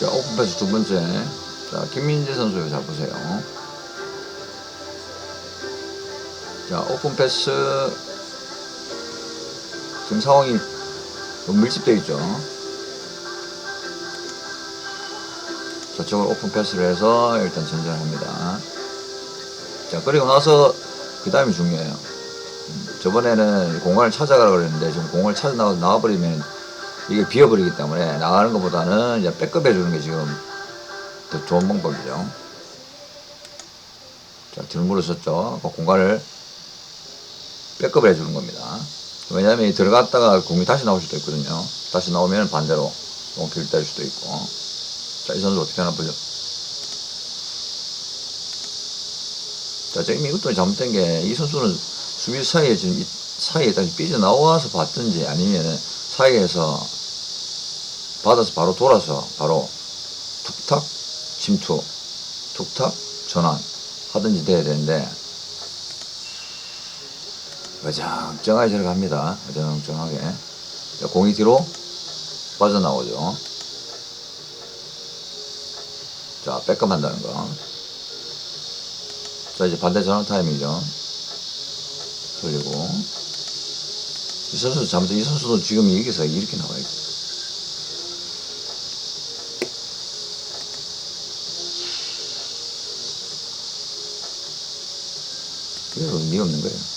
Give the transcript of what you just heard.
자, 오픈 패스 두 번째. 자, 김민재 선수 잘 보세요. 자, 오픈 패스. 지금 상황이 밀집되어 있죠. 저쪽으로 오픈 패스를 해서 일단 전전을 합니다. 자, 그리고 나서 그 다음이 중요해요. 음, 저번에는 공간을 찾아가라 그랬는데 지금 공을 찾아 나와, 나와버리면 이게 비어버리기 때문에 나가는 것보다는 이제 백업 해 주는 게 지금 더 좋은 방법이죠. 자, 뒤로 물으셨죠? 그 공간을 백업을 해주는 겁니다. 왜냐하면 이 들어갔다가 공이 다시 나올 수도 있거든요. 다시 나오면 반대로 롱키를 뗄 수도 있고. 자, 이 선수 어떻게 하나 보죠? 자, 지금 이것도 잘못된 게 이 선수는 수비 사이에 지금 이 사이에 다시 삐져나와서 봤든지 아니면 사이에서 받아서 바로 돌아서 바로 툭탁 침투, 툭탁 전환 하든지 돼야 되는데 어정쩡하게 들어갑니다. 어정쩡하게. 자, 공이 뒤로 빠져나오죠. 자, 백업 한다는 거. 자, 이제 반대 전환 타임이죠. 돌리고. 이 선수 잘못해. 이 선수도 지금 여기서 이렇게 나와야 돼. 그게 의미 없는 거예요.